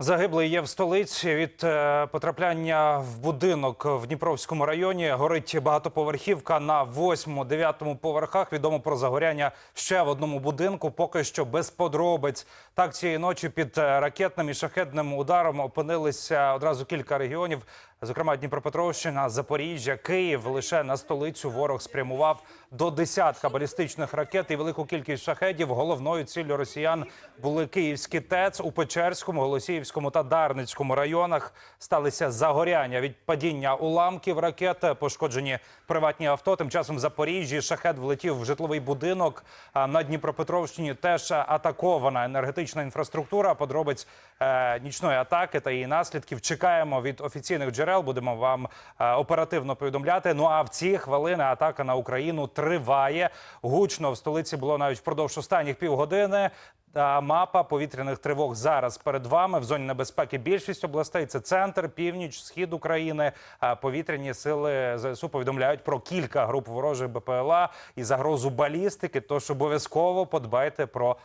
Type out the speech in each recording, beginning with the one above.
Загиблий є в столиці від е, потрапляння в будинок в Дніпровському районі. Горить багатоповерхівка на 8-9 поверхах. Відомо про загоряння ще в одному будинку. Поки що без подробиць. Так цієї ночі під е, ракетним і шахетним ударом опинилися одразу кілька регіонів. Зокрема, Дніпропетровщина, Запоріжжя, Київ. Лише на столицю ворог спрямував до десятка балістичних ракет і велику кількість шахедів. Головною ціллю росіян були київські ТЕЦ у Печерському, Голосіївському та Дарницькому районах. Сталися загоряння від падіння уламків ракет, пошкоджені приватні авто. Тим часом в Запоріжжі шахет влетів в житловий будинок. А на Дніпропетровщині теж атакована енергетична інфраструктура. Подробиць е, нічної атаки та її наслідків чекаємо від офіційних джерел. Будемо вам е, оперативно повідомляти. Ну а в ці хвилини атака на Україну триває. Гучно в столиці було навіть впродовж останніх півгодини. Та мапа повітряних тривог зараз перед вами в зоні небезпеки. Більшість областей це центр, північ, схід України. Повітряні сили ЗСУ повідомляють про кілька груп ворожих БПЛА і загрозу балістики. Тож обов'язково подбайте про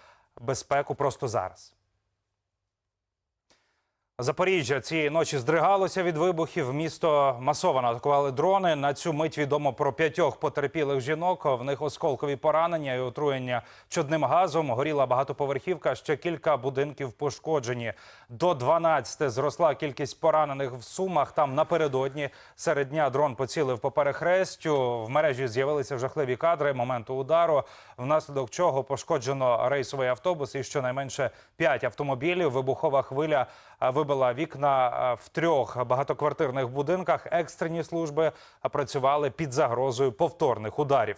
безпеку просто зараз. Запоріжжя цієї ночі здригалося від вибухів. Місто масово атакували дрони. На цю мить відомо про п'ятьох потерпілих жінок. В них осколкові поранення і отруєння чадним газом. Горіла багатоповерхівка. Ще кілька будинків пошкоджені. До 12 зросла кількість поранених в сумах. Там напередодні серед дня дрон поцілив по перехрестю. В мережі з'явилися жахливі кадри моменту удару, внаслідок чого пошкоджено рейсовий автобус і щонайменше п'ять автомобілів. Вибухова хвиля вибила вікна в трьох багатоквартирних будинках. Екстрені служби працювали під загрозою повторних ударів.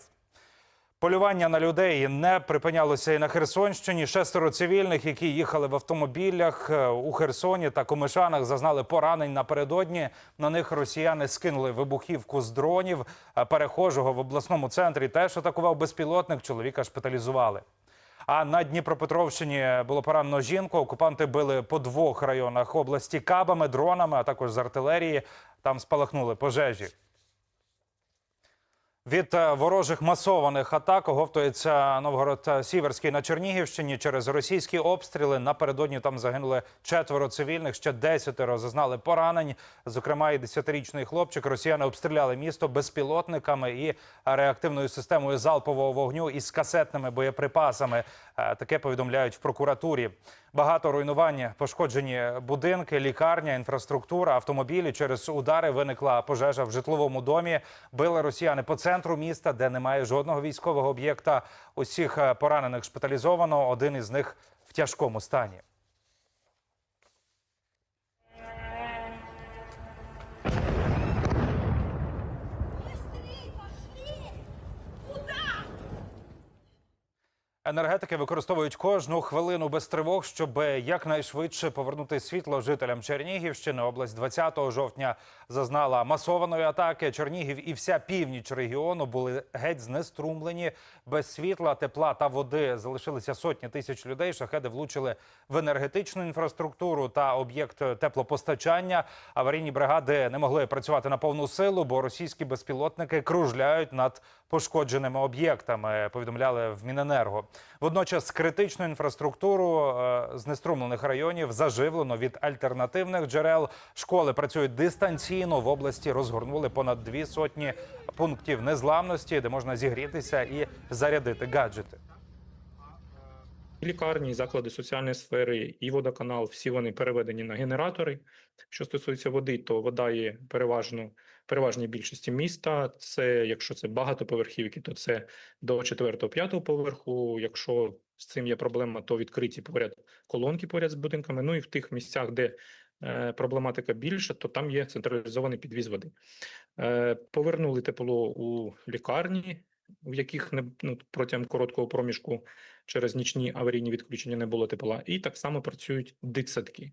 Полювання на людей не припинялося і на Херсонщині. Шестеро цивільних, які їхали в автомобілях е, у Херсоні та Комишанах, зазнали поранень напередодні. На них росіяни скинули вибухівку з дронів. Перехожого в обласному центрі теж атакував безпілотник. Чоловіка шпиталізували. А на Дніпропетровщині було поранено жінку. Окупанти били по двох районах області кабами, дронами, а також з артилерії. Там спалахнули пожежі. Від е, ворожих масованих атак оговтується Новгород Сіверський на Чернігівщині через російські обстріли. Напередодні там загинули четверо цивільних, ще десятеро зазнали поранень. Зокрема, і десятирічний хлопчик. Росіяни обстріляли місто безпілотниками і реактивною системою залпового вогню із касетними боєприпасами. Е, Таке повідомляють в прокуратурі. Багато руйнувань, пошкоджені будинки, лікарня, інфраструктура, автомобілі. Через удари виникла пожежа в житловому домі. Били росіяни по центру міста, де немає жодного військового об'єкта. Усіх е, поранених шпиталізовано. Один із них в тяжкому стані. Енергетики використовують кожну хвилину без тривог, щоб якнайшвидше повернути світло жителям Чернігівщини. Область 20 жовтня зазнала масованої атаки. Чернігів і вся північ регіону були геть знеструмлені. Без світла, тепла та води залишилися сотні тисяч людей. Шахеди влучили в енергетичну інфраструктуру та об'єкт теплопостачання. Аварійні бригади не могли працювати на повну силу, бо російські безпілотники кружляють над пошкодженими об'єктами. Повідомляли в Міненерго. Водночас критичну інфраструктуру е, знеструмлених районів заживлено від альтернативних джерел. Школи працюють дистанційно. В області розгорнули понад дві сотні пунктів незламності, де можна зігрітися і зарядити гаджети. Лікарні, заклади соціальної сфери, і водоканал, всі вони переведені на генератори. Що стосується води, то вода є переважно переважній більшості міста. Це якщо це багатоповерхівки, то це до 4-5 поверху. Якщо з цим є проблема, то відкриті поряд колонки поряд з будинками. Ну і в тих місцях, де е, проблематика більша, то там є централізований підвіз води. Е, повернули тепло у лікарні, в яких ну, протягом короткого проміжку через нічні аварійні відключення не було тепла, і так само працюють дитсадки.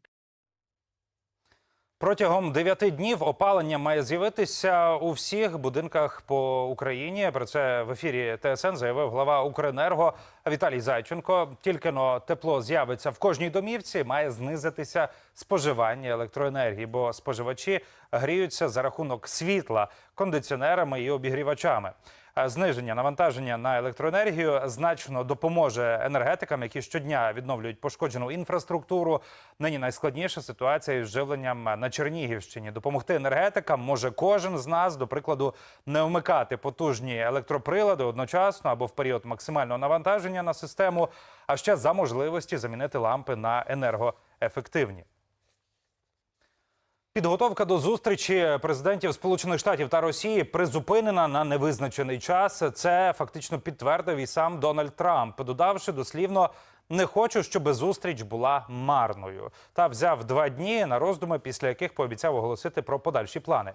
Протягом 9 днів опалення має з'явитися у всіх будинках по Україні. Про це в ефірі ТСН заявив глава Укренерго Віталій Зайченко. Тільки но тепло з'явиться в кожній домівці, має знизитися споживання електроенергії, бо споживачі гріються за рахунок світла, кондиціонерами і обігрівачами. Е, Зниження навантаження на електроенергію значно допоможе енергетикам, які щодня відновлюють пошкоджену інфраструктуру. Нині найскладніша ситуація із живленням на Чернігівщині. Допомогти енергетикам може кожен з нас, до прикладу, не вмикати потужні електроприлади одночасно або в період максимального навантаження на систему, а ще за можливості замінити лампи на енергоефективні. Підготовка до зустрічі президентів Сполучених Штатів та Росії призупинена на невизначений час. Це фактично підтвердив і сам Дональд Трамп, додавши дослівно. Не хочу, щоб зустріч була марною. Та взяв два дні на роздуми, після яких пообіцяв оголосити про подальші плани.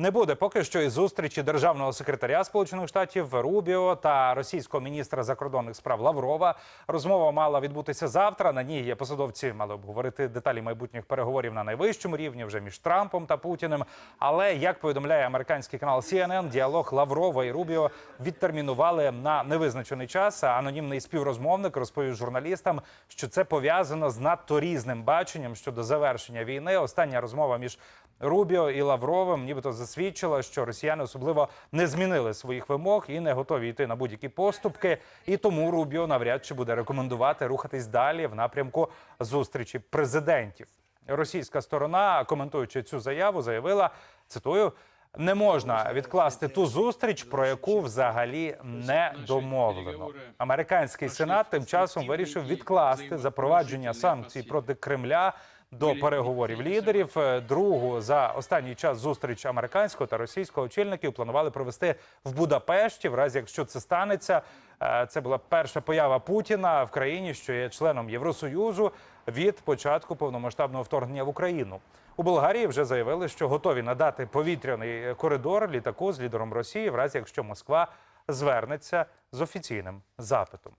Не буде поки що і зустрічі державного секретаря Сполучених Штатів Рубіо та російського міністра закордонних справ Лаврова. Розмова мала відбутися завтра. На ній є посадовці мали обговорити деталі майбутніх переговорів на найвищому рівні вже між Трампом та Путіним. Але як повідомляє американський канал CNN, діалог Лаврова і Рубіо відтермінували на невизначений час. Анонімний співрозмовник розповів журналістам, що це пов'язано з надто різним баченням щодо завершення війни. Остання розмова між Рубіо і Лавровим нібито засвідчила, що росіяни особливо не змінили своїх вимог і не готові йти на будь-які поступки. І тому Рубіо навряд чи буде рекомендувати рухатись далі в напрямку зустрічі президентів. Російська сторона, коментуючи цю заяву, заявила цитую. Не можна відкласти ту зустріч, про яку взагалі не домовлено. Американський сенат тим часом вирішив відкласти запровадження санкцій проти Кремля до переговорів лідерів. Е, Другу за останній час зустріч американського та російського очільників планували провести в Будапешті. В разі якщо це станеться, Е, це була перша поява Путіна в країні, що є членом Євросоюзу від початку повномасштабного вторгнення в Україну. У Болгарії вже заявили, що готові надати повітряний коридор літаку з лідером Росії, в разі якщо Москва звернеться з офіційним запитом.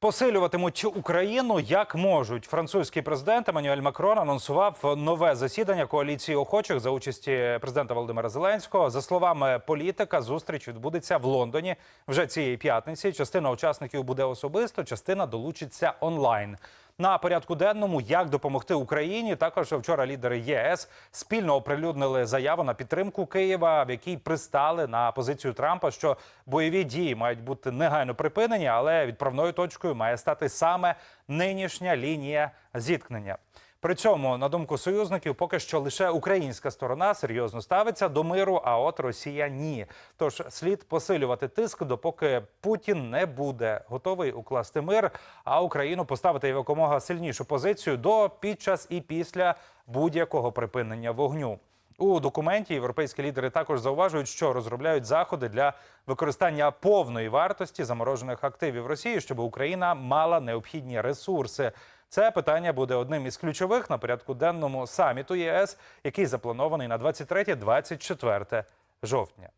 Посилюватимуть Україну як можуть. Французький президент Еммануель Макрон анонсував нове засідання коаліції охочих за участі президента Володимира Зеленського. За словами політика, зустріч відбудеться в Лондоні вже цієї п'ятниці. Частина учасників буде особисто, частина долучиться онлайн. На порядку денному як допомогти Україні. Також вчора лідери ЄС спільно оприлюднили заяву на підтримку Києва, в якій пристали на позицію Трампа, що бойові дії мають бути негайно припинені, але відправною точкою має стати саме нинішня лінія зіткнення. При цьому, на думку союзників, поки що лише українська сторона серйозно ставиться до миру, а от Росія ні. Тож слід посилювати тиск, допоки Путін не буде готовий укласти мир, а Україну поставити якомога сильнішу позицію до під час і після будь-якого припинення вогню. У документі європейські лідери також зауважують, що розробляють заходи для використання повної вартості заморожених активів Росії, щоб Україна мала необхідні ресурси. Це питання буде одним із ключових на порядку денному саміту ЄС, який запланований на 23-24 жовтня.